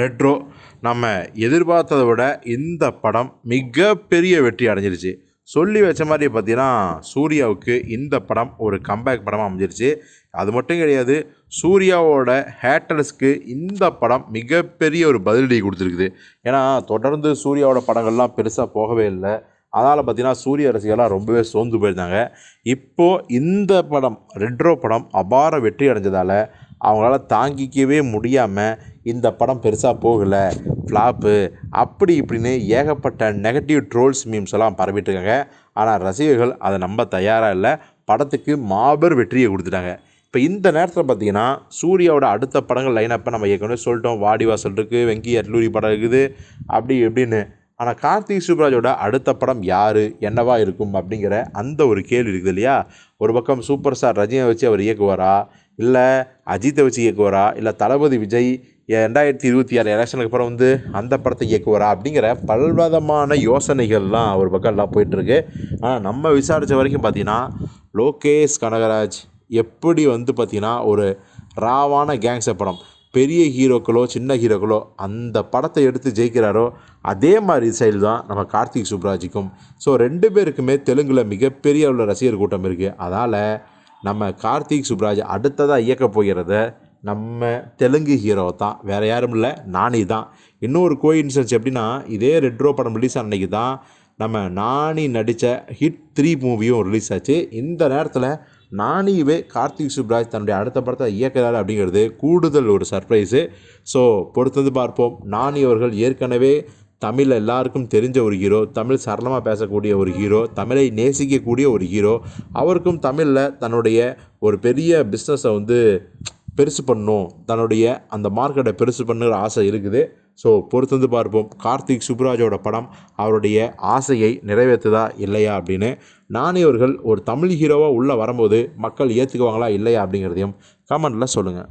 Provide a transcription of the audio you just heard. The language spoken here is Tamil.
ரெட்ரோ நம்ம எதிர்பார்த்ததை விட இந்த படம் மிகப்பெரிய வெற்றி அடைஞ்சிருச்சு. சொல்லி வச்ச மாதிரி பார்த்தீங்கன்னா சூர்யாவுக்கு இந்த படம் ஒரு கம்பேக் படமாக அமைஞ்சிருச்சு. அது மட்டும் கிடையாது சூர்யாவோட ஹேட்டர்ஸ்க்கு இந்த படம் மிகப்பெரிய ஒரு பதிலடி கொடுத்துருக்குது. ஏன்னா தொடர்ந்து சூர்யாவோட படங்கள்லாம் பெருசாக போகவே இல்லை. அதனால் பார்த்தீங்கன்னா சூரிய ரசிகர்லாம் ரொம்பவே சோர்ந்து போயிருந்தாங்க. இப்போது இந்த படம் ரெட்ரோ படம் அபார வெற்றி அடைஞ்சதால் அவங்களால தாங்கிக்கவே முடியாமல் இந்த படம் பெருசாக போகலை. ஃப்ளாப்பு அப்படி இப்படின்னு ஏகப்பட்ட நெகட்டிவ் ட்ரோல்ஸ் மீம்ஸ் எல்லாம் பரவிட்டுருக்காங்க. ஆனால் ரசிகர்கள் அதை நம்ப தயாராக இல்லை. படத்துக்கு மாபெரும் வெற்றியை கொடுத்துட்டாங்க. இப்போ இந்த நேரத்தில் பார்த்தீங்கன்னா சூர்யாவோட அடுத்த படங்கள் லைனப்பை நம்ம ஏற்கனவே சொல்லிட்டோம். வாடிவாசல் இருக்குது வெங்கி அட்லூரி படம் இருக்குது அப்படி இப்படின்னு. ஆனால் கார்த்திக் சூப்ராஜோட அடுத்த படம் யார் என்னவா இருக்கும் அப்படிங்கிற அந்த ஒரு கேள்வி இருக்குது இல்லையா? ஒரு பக்கம் சூப்பர் ஸ்டார் ரஜினியை வச்சு அவர் இயக்குவாரா? இல்லை அஜித்தை வச்சு இயக்குவாரா? இல்லை தளபதி விஜய் ரெண்டாயிரத்தி இருபத்தி ஆறு எலெக்ஷனுக்கு அப்புறம் வந்து அந்த படத்தை இயக்குவாரா? அப்படிங்கிற பல்விதமான யோசனைகள்லாம் ஒரு பக்கம் எல்லாம் போயிட்டுருக்கு. ஆனால் நம்ம விசாரித்த வரைக்கும் பார்த்தீங்கன்னா லோகேஷ் கனகராஜ் எப்படி வந்து பார்த்திங்கன்னா ஒரு ராவான கேங்ஸ்டர் படம் பெரிய ஹீரோக்களோ சின்ன ஹீரோக்களோ அந்த படத்தை எடுத்து ஜெயிக்கிறாரோ அதே மாதிரி சைடு தான் நம்ம கார்த்திக் சுப்ராஜுக்கும். ஸோ ரெண்டு பேருக்குமே தெலுங்கில் மிகப்பெரிய உள்ள ரசிகர் கூட்டம் இருக்குது அதனால் நம்ம கார்த்திக் சுப்ராஜ் அடுத்ததாக இயக்க போகிறத நம்ம தெலுங்கு ஹீரோ தான். வேறு யாரும் இல்லை நானி தான். இன்னொரு கோ இன்சன்ஸ் எப்படின்னா இதே ரெட்ரோ படம் ரிலீஸ் அன்னைக்கு தான் நம்ம நானி நடித்த ஹிட் த்ரீ மூவியும் ரிலீஸ் ஆச்சு. இந்த நேரத்தில் நானியவே கார்த்திக் சுப்ராஜ் தன்னுடைய அடுத்த படத்தை இயக்குறாரு அப்படிங்கிறது கூடுதல் ஒரு சர்ப்ரைஸு ஸோ பொறுத்தது பார்ப்போம். நானி அவர்கள் ஏற்கனவே தமிழ் எல்லாருக்கும் தெரிஞ்ச ஒரு ஹீரோ தமிழ் சரளமாக பேசக்கூடிய ஒரு ஹீரோ தமிழை நேசிக்கக்கூடிய ஒரு ஹீரோ அவருக்கும் தமிழில் தன்னுடைய ஒரு பெரிய பிஸ்னஸை வந்து பெருசு பண்ணும் தன்னுடைய அந்த மார்க்கெட்டை பெருசு பண்ணுற ஆசை இருக்குது. ஸோ பொறுத்து பார்ப்போம். கார்த்திக் சுப்ராஜோட படம் அவருடைய ஆசையை நிறைவேற்றுதா இல்லையா அப்படின்னு. நானே அவர்கள் ஒரு தமிழ் ஹீரோவாக உள்ளே வரும்போது மக்கள் ஏற்றுக்குவாங்களா இல்லையா அப்படிங்கிறதையும் கமெண்ட்டில் சொல்லுங்கள்